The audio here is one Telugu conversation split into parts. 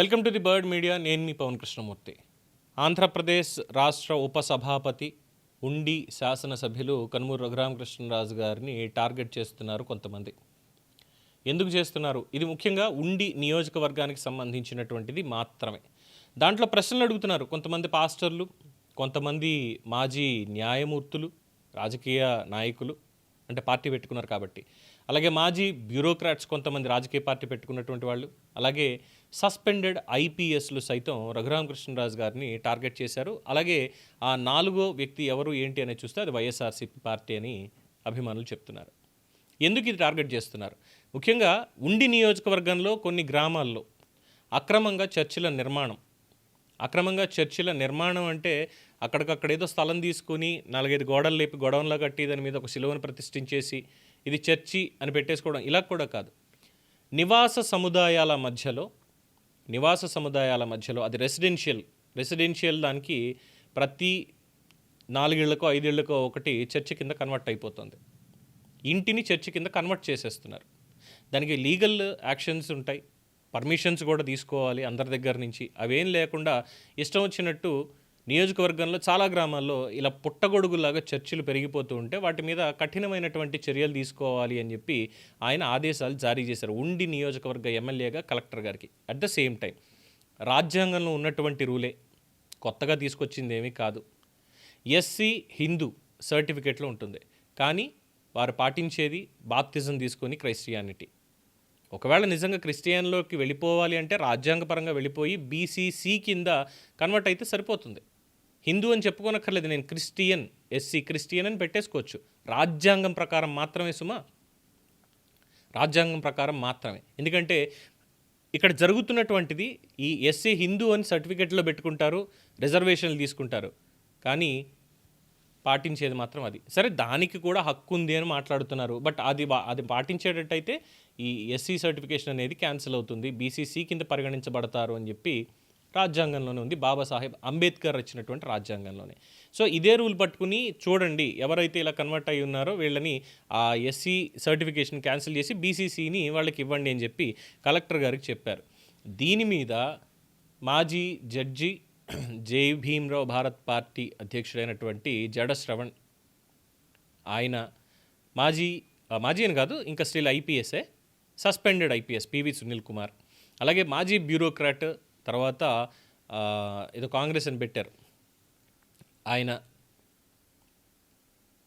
Welcome to the Bird Media. నేను మీ పవన్ కృష్ణమూర్తి. ఆంధ్రప్రదేశ్ రాష్ట్ర ఉపసభాపతి ఉండి శాసనసభ్యులు కనుమూరు రఘురామకృష్ణరాజు గారిని టార్గెట్ చేస్తున్నారు కొంతమంది. ఎందుకు చేస్తున్నారు? ఇది ముఖ్యంగా ఉండి నియోజకవర్గానికి సంబంధించినటువంటిది మాత్రమే. దాంట్లో ప్రశ్నలు అడుగుతున్నారు కొంతమంది పాస్టర్లు కొంతమంది మాజీ న్యాయమూర్తులు రాజకీయ నాయకులు అంటే పార్టీ పెట్టుకున్నారు కాబట్టి. అలాగే మాజీ బ్యూరోక్రాట్స్ కొంతమంది రాజకీయ పార్టీ పెట్టుకున్నటువంటి వాళ్ళు అలాగే సస్పెండెడ్ ఐపీఎస్లు సైతం రఘురామకృష్ణరాజు గారిని టార్గెట్ చేశారు. అలాగే ఆ నాలుగో వ్యక్తి ఎవరు ఏంటి అనేది చూస్తే అది వైఎస్ఆర్సీపీ పార్టీ అని అభిమానులు చెప్తున్నారు. ఎందుకు ఇది టార్గెట్ చేస్తున్నారు? ముఖ్యంగా ఉండి నియోజకవర్గంలో కొన్ని గ్రామాల్లో అక్రమంగా చర్చిల నిర్మాణం అక్రమంగా చర్చిల నిర్మాణం అంటే అక్కడికక్కడ ఏదో స్థలం తీసుకుని నాలుగైదు గోడలు లేపి గొడవంలో కట్టి దాని మీద ఒక శిలువను ప్రతిష్ఠించేసి ఇది చర్చి అని పెట్టేసుకోవడం ఇలా కూడా కాదు. నివాస సముదాయాల మధ్యలో నివాస సముదాయాల మధ్యలో అది రెసిడెన్షియల్ రెసిడెన్షియల్ దానికి ప్రతి నాలుగేళ్ళకో ఐదేళ్ళకో ఒకటి చర్చి కింద కన్వర్ట్ అయిపోతుంది. ఇంటిని చర్చి కింద కన్వర్ట్ చేసేస్తున్నారు. దానికి లీగల్ యాక్షన్స్ ఉంటాయి. పర్మిషన్స్ కూడా తీసుకోవాలి అందరి దగ్గర నుంచి. అవేం లేకుండా ఇష్టం వచ్చినట్టు నియోజకవర్గంలో చాలా గ్రామాల్లో ఇలా పుట్టగొడుగులాగా చర్చలు పెరిగిపోతూ ఉంటే వాటి మీద కఠినమైనటువంటి చర్యలు తీసుకోవాలి అని చెప్పి ఆయన ఆదేశాలు జారీ చేశారు. ఉండి నియోజకవర్గ ఎమ్మెల్యేగా కలెక్టర్ గారికి. అట్ ద సేమ్ టైం రాజ్యాంగంలో ఉన్నటువంటి రూలే కొత్తగా తీసుకొచ్చింది ఏమీ కాదు. ఎస్సీ హిందూ సర్టిఫికేట్లో ఉంటుంది. కానీ వారు పాటించేది బాప్తిజం తీసుకొని క్రైస్టియానిటీ. ఒకవేళ నిజంగా క్రిస్టియన్లోకి వెళ్ళిపోవాలి అంటే రాజ్యాంగపరంగా వెళ్ళిపోయి బీసీసీ కింద కన్వర్ట్ అయితే సరిపోతుంది. హిందూ అని చెప్పుకోనక్కర్లేదు. నేను క్రిస్టియన్ ఎస్సీ క్రిస్టియన్ అని పెట్టేసుకోవచ్చు. రాజ్యాంగం ప్రకారం మాత్రమే సుమా. రాజ్యాంగం ప్రకారం మాత్రమే. ఎందుకంటే ఇక్కడ జరుగుతున్నటువంటిది ఈ ఎస్సీ హిందూ అని సర్టిఫికెట్లో పెట్టుకుంటారు రిజర్వేషన్లు తీసుకుంటారు. కానీ పాటించేది మాత్రం అది. సరే దానికి కూడా హక్కు ఉంది అని మాట్లాడుతున్నారు. బట్ అది బా- అది పాటించేటట్టయితే ఈ ఎస్సీ సర్టిఫికేషన్ అనేది క్యాన్సిల్ అవుతుంది. బీసీసీ కింద పరిగణించబడతారు అని చెప్పి రాజ్యాంగంలోనే ఉంది. బాబాసాహెబ్ అంబేద్కర్ ఇచ్చినటువంటి రాజ్యాంగంలోనే. సో ఇదే రూల్ పట్టుకుని చూడండి ఎవరైతే ఇలా కన్వర్ట్ అయి ఉన్నారో వీళ్ళని ఆ ఎస్సీ సర్టిఫికేషన్ క్యాన్సిల్ చేసి బీసీసీని వాళ్ళకి ఇవ్వండి అని చెప్పి కలెక్టర్ గారికి చెప్పారు. దీని మీద మాజీ జడ్జి జై భీమ్రావు భారత్ పార్టీ అధ్యక్షుడైనటువంటి జడ శ్రవణ్ ఆయన మాజీ మాజీ అని కాదు ఇంకా still ఐపీఎస్ఏ suspended IPS P V Sunil Kumar అలాగే మాజీ బ్యూరోక్రాట్ తర్వాత ఏదో కాంగ్రెస్ అని పెట్టారు. ఆయన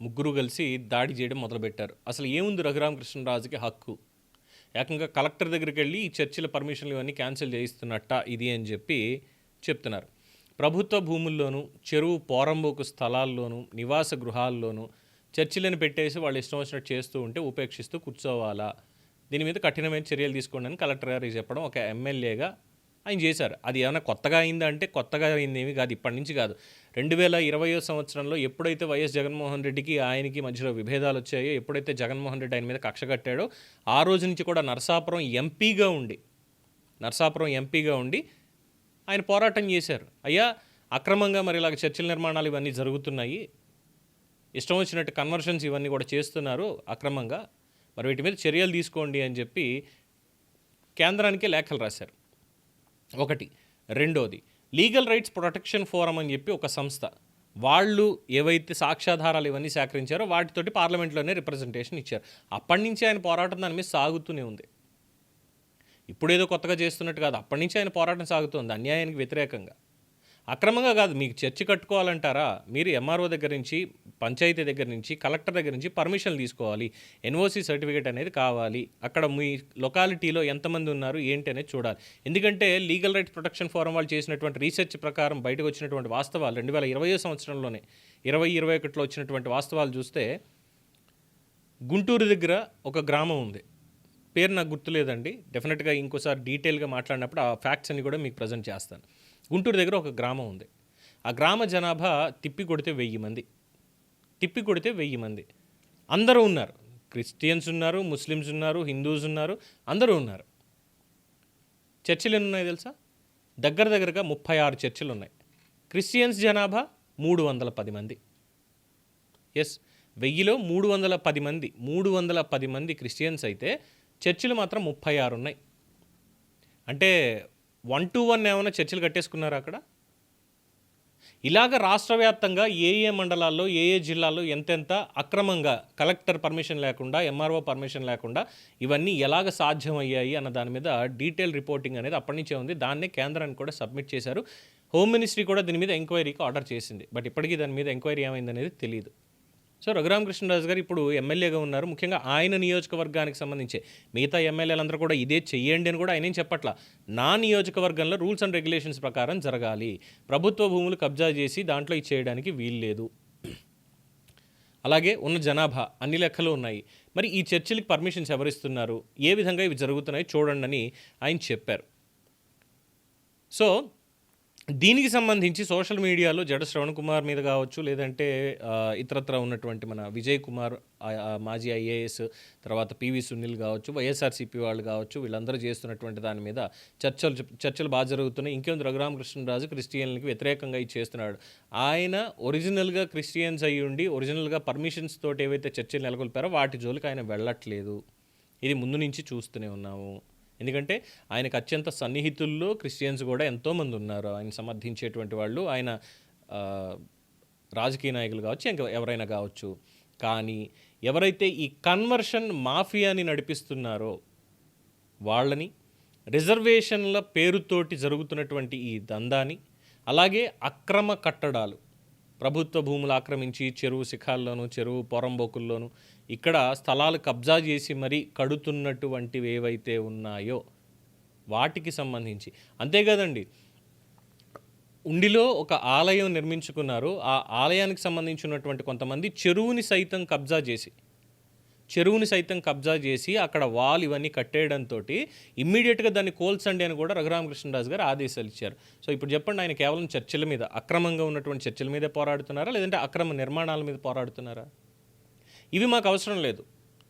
ముగ్గురు కలిసి దాడి చేయడం మొదలుపెట్టారు. అసలు ఏముంది రఘురామకృష్ణరాజుకి హక్కు? ఏకంగా కలెక్టర్ దగ్గరికి వెళ్ళి ఈ చర్చిల పర్మిషన్లు ఇవన్నీ క్యాన్సిల్ చేయిస్తున్నట్ట ఇది అని చెప్పి చెప్తున్నారు. ప్రభుత్వ భూముల్లోనూ చెరువు పోరంబోకు స్థలాల్లోనూ నివాస గృహాల్లోనూ చర్చిలను పెట్టేసి వాళ్ళు ఇష్టం వచ్చినట్టు చేస్తూ ఉంటే ఉపేక్షిస్తూ కూర్చోవాలా? దీని మీద కఠినమైన చర్యలు తీసుకోండి అని కలెక్టర్ గారికి చెప్పడం ఒక ఎమ్మెల్యేగా ఆయన చేశారు. అది ఏమైనా కొత్తగా అయిందా అంటే కొత్తగా అయింది కాదు ఇప్పటి నుంచి కాదు. రెండు వేల ఇరవయో సంవత్సరంలో ఎప్పుడైతే వైఎస్ జగన్మోహన్ రెడ్డికి ఆయనకి మధ్యలో విభేదాలు వచ్చాయో ఎప్పుడైతే జగన్మోహన్ రెడ్డి ఆయన మీద కక్ష కట్టాడో ఆ రోజు నుంచి కూడా నరసాపురం ఎంపీగా ఉండి నరసాపురం ఎంపీగా ఉండి ఆయన పోరాటం చేశారు. అయ్యా అక్రమంగా మరి ఇలాగ చర్చిల నిర్మాణాలు ఇవన్నీ జరుగుతున్నాయి. ఇష్టం వచ్చినట్టు కన్వర్షన్స్ ఇవన్నీ కూడా చేస్తున్నారు అక్రమంగా. మరి వీటి మీద చర్యలు తీసుకోండి అని చెప్పి కేంద్రానికే లేఖలు రాశారు. ఒకటి. రెండోది లీగల్ రైట్స్ ప్రొటెక్షన్ ఫోరం అని చెప్పి ఒక సంస్థ. వాళ్ళు ఏవైతే సాక్ష్యాధారాలు ఇవన్నీ సేకరించారో వాటితోటి పార్లమెంట్లోనే రిప్రజెంటేషన్ ఇచ్చారు. అప్పటి నుంచి ఆయన పోరాటం దాని మీద సాగుతూనే ఉంది. ఇప్పుడేదో కొత్తగా చేస్తున్నట్టు కాదు అప్పటి నుంచి ఆయన పోరాటం సాగుతుంది అన్యాయానికి వ్యతిరేకంగా. అక్రమంగా కాదు మీకు చర్చి కట్టుకోవాలంటారా? మీరు ఎంఆర్ఓ దగ్గర నుంచి పంచాయతీ దగ్గర నుంచి కలెక్టర్ దగ్గర నుంచి పర్మిషన్ తీసుకోవాలి. ఎన్ఓసి సర్టిఫికేట్ అనేది కావాలి. అక్కడ మీ లొకాలిటీలో ఎంతమంది ఉన్నారు ఏంటి అనేది చూడాలి. ఎందుకంటే లీగల్ రైట్స్ ప్రొటెక్షన్ ఫోరం వాళ్ళు చేసినటువంటి రీసెర్చ్ ప్రకారం బయటకు వచ్చినటువంటి వాస్తవాలు రెండు వేల ఇరవై సంవత్సరంలోనే ఇరవై ఇరవై ఒకటిలో వచ్చినటువంటి వాస్తవాలు చూస్తే గుంటూరు దగ్గర ఒక గ్రామం ఉంది. పేరు నాకు గుర్తులేదండి. డెఫినెట్గా ఇంకోసారి డీటెయిల్గా మాట్లాడినప్పుడు ఆ ఫ్యాక్ట్స్ అన్ని కూడా మీకు ప్రజెంట్ చేస్తాను. గుంటూరు దగ్గర ఒక గ్రామం ఉంది. ఆ గ్రామ జనాభా తిప్పి కొడితే వెయ్యి మంది. తిప్పి కొడితే వెయ్యి మంది. అందరూ ఉన్నారు. క్రిస్టియన్స్ ఉన్నారు ముస్లిమ్స్ ఉన్నారు హిందూస్ ఉన్నారు అందరూ ఉన్నారు. చర్చిలు ఎన్ని ఉన్నాయి తెలుసా? దగ్గర దగ్గరగా ముప్పై ఆరు చర్చిలు ఉన్నాయి. క్రిస్టియన్స్ జనాభా మూడు వందల పది మంది. ఎస్ వెయ్యిలో మూడు వందల పది మంది మూడు వందల పది మంది క్రిస్టియన్స్ అయితే చర్చిలు మాత్రం ముప్పై ఆరు ఉన్నాయి. అంటే వన్ టు వన్ ఏమైనా చర్చలు కట్టేసుకున్నారా అక్కడ? ఇలాగ రాష్ట్ర వ్యాప్తంగా ఏ ఏ మండలాల్లో ఏ ఏ జిల్లాల్లో ఎంతెంత అక్రమంగా కలెక్టర్ పర్మిషన్ లేకుండా ఎంఆర్ఓ పర్మిషన్ లేకుండా ఇవన్నీ ఎలాగ సాధ్యమయ్యాయి అన్న దాని మీద డీటెయిల్ రిపోర్టింగ్ అనేది అప్పటి నుంచే ఉంది. దాన్నే కేంద్రానికి కూడా సబ్మిట్ చేశారు. హోమ్ మినిస్ట్రీ కూడా దీని మీద ఎంక్వైరీకి ఆర్డర్ చేసింది. బట్ ఇప్పటికీ దాని మీద ఎంక్వైరీ ఏమైంది అనేది తెలియదు సో రఘురామకృష్ణరాజు గారు ఇప్పుడు ఎమ్మెల్యేగా ఉన్నారు. ముఖ్యంగా ఆయన నియోజకవర్గానికి సంబంధించి మిగతా ఎమ్మెల్యేలందరూ కూడా ఇదే చెయ్యండి అని కూడా ఆయన చెప్పట్ల? నా నియోజకవర్గంలో రూల్స్ అండ్ రెగ్యులేషన్స్ ప్రకారం జరగాలి. ప్రభుత్వ భూములు కబ్జా చేసి దాంట్లో ఇది చేయడానికి వీల్లేదు అలాగే ఉన్న జనాభా అన్ని లెక్కలు ఉన్నాయి. మరి ఈ చర్చిలకు పర్మిషన్స్ ఎవరిస్తున్నారు? ఏ విధంగా ఇవి జరుగుతున్నాయి? చూడండి అని ఆయన చెప్పారు. సో దీనికి సంబంధించి సోషల్ మీడియాలో జడ శ్రవణ్ కుమార్ మీద కావచ్చు లేదంటే ఇతరత్ర ఉన్నటువంటి మన విజయ్ కుమార్ మాజీ ఐఏఎస్ తర్వాత పివి సునీల్ కావచ్చు వైఎస్ఆర్సీపీ వాళ్ళు కావచ్చు వీళ్ళందరూ చేస్తున్నటువంటి దాని మీద చర్చలు చర్చలు బాగా జరుగుతున్నాయి. ఇంకేంది రఘురామకృష్ణరాజు క్రిస్టియన్లకి వ్యతిరేకంగా ఇది చేస్తున్నాడు. ఆయన ఒరిజినల్గా క్రిస్టియన్స్ అయ్యి ఉండి ఒరిజినల్గా పర్మిషన్స్ తోటి ఏవైతే చర్చలు నెలకొల్పారో వాటి జోలికి ఆయన వెళ్ళట్లేదు. ఇది ముందు నుంచి చూస్తూనే ఉన్నాము. ఎందుకంటే ఆయనకు అత్యంత సన్నిహితుల్లో క్రిస్టియన్స్ కూడా ఎంతోమంది ఉన్నారు. ఆయన సమర్థించేటువంటి వాళ్ళు ఆయన రాజకీయ నాయకులు కావచ్చు ఇంకా ఎవరైనా కావచ్చు. కానీ ఎవరైతే ఈ కన్వర్షన్ మాఫియాని నడిపిస్తున్నారో వాళ్ళని రిజర్వేషన్ల పేరుతోటి జరుగుతున్నటువంటి ఈ దందాని అలాగే అక్రమ కట్టడాలు ప్రభుత్వ భూములు ఆక్రమించి చెరువు శిఖాల్లోనూ చెరువు పొరంబోకుల్లోనూ ఇక్కడ స్థలాలు కబ్జా చేసి మరీ కడుతున్నటువంటివి ఏవైతే ఉన్నాయో వాటికి సంబంధించి. అంతేకాదండి ఉండిలో ఒక ఆలయం నిర్మించుకున్నారు. ఆ ఆలయానికి సంబంధించినటువంటి కొంతమంది చెరువుని సైతం కబ్జా చేసి చెరువుని సైతం కబ్జా చేసి అక్కడ వాల్ ఇవన్నీ కట్టేయడంతో ఇమ్మీడియట్గా దాన్ని కోల్చండి అని కూడా రఘురామకృష్ణరాజు గారు ఆదేశాలు ఇచ్చారు. సో ఇప్పుడు చెప్పండి ఆయన కేవలం చర్చల మీద అక్రమంగా ఉన్నటువంటి చర్చల మీదే పోరాడుతున్నారా? లేదంటే అక్రమ నిర్మాణాల మీద పోరాడుతున్నారా? ఇవి మాకు అవసరం లేదు.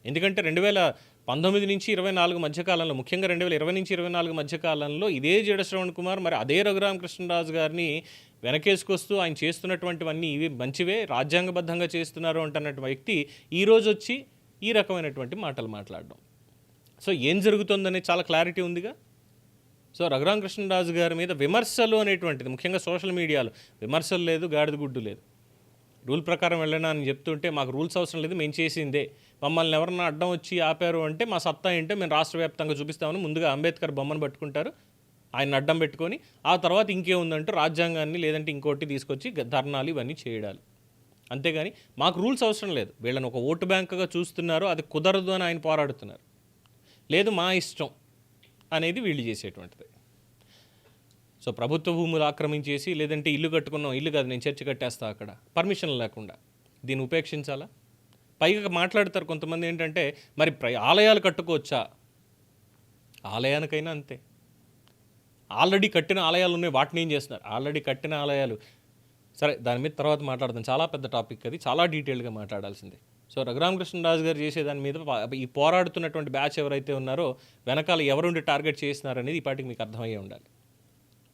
ఎందుకంటే రెండు వేల పంతొమ్మిది నుంచి ఇరవై నాలుగు మధ్యకాలంలో ముఖ్యంగా రెండు వేల ఇరవై నుంచి ఇరవై నాలుగు మధ్యకాలంలో ఇదే జడ శ్రవణ్ కుమార్ మరి అదే రఘురామకృష్ణరాజు గారిని వెనకేసుకొస్తూ ఆయన చేస్తున్నటువంటివన్నీ ఇవి మంచివే రాజ్యాంగబద్ధంగా చేస్తున్నారు అంటున్నటువంటి వ్యక్తి ఈ రోజు వచ్చి ఈ రకమైనటువంటి మాటలు మాట్లాడడం. సో ఏం జరుగుతుందనే చాలా క్లారిటీ ఉందిగా? సో రఘురామకృష్ణరాజు గారి మీద విమర్శలు అనేటువంటిది ముఖ్యంగా సోషల్ మీడియాలో విమర్శలు లేదు గాడిద గుడ్డు లేదు. రూల్ ప్రకారం వెళ్ళనా అని చెప్తుంటే మాకు రూల్స్ అవసరం లేదు మేము చేసిందే. మమ్మల్ని ఎవరన్నా అడ్డం వచ్చి ఆపారు అంటే మా సత్తా ఏంటో మేము రాష్ట్ర వ్యాప్తంగా చూపిస్తామని ముందుగా అంబేద్కర్ బొమ్మను పట్టుకుంటారు. ఆయన అడ్డం పెట్టుకొని ఆ తర్వాత ఇంకేముందంటే రాజ్యాంగాన్ని లేదంటే ఇంకోటి తీసుకొచ్చి ధర్నాలు ఇవన్నీ చేయడాలు అంతేగాని మాకు రూల్స్ అవసరం లేదు. వీళ్ళని ఒక ఓటు బ్యాంకుగా చూస్తున్నారు అది కుదరదు అని ఆయన పోరాడుతున్నారు. లేదు మా ఇష్టం అనేది వీళ్ళు చేసేటువంటిది. సో ప్రభుత్వ భూములు ఆక్రమించేసి లేదంటే ఇల్లు కట్టుకున్నాం ఇల్లు కాదు నేను చర్చి కట్టేస్తా అక్కడ. పర్మిషన్ లేకుండా. దీన్ని ఉపేక్షించాలా? పైగా మాట్లాడతారు కొంతమంది ఏంటంటే మరి ప్ర- ఆలయాలు కట్టుకోవచ్చా? ఆలయానికైనా అంతే. ఆల్రెడీ కట్టిన ఆలయాలు ఉన్నాయి వాటిని ఏం చేస్తున్నారు? ఆల్రెడీ కట్టిన ఆలయాలు. సరే దాని మీద తర్వాత మాట్లాడదాం. చాలా పెద్ద టాపిక్ అది చాలా డీటెయిల్గా మాట్లాడాల్సిందే. సో రఘురామకృష్ణరాజు గారు చేసే దాని మీద ఈ పోరాడుతున్నటువంటి బ్యాచ్ ఎవరైతే ఉన్నారో వెనకాల ఎవరుండి టార్గెట్ చేస్తున్నారనేది ఈ పాటికి మీకు అర్థమయ్యే ఉండాలి.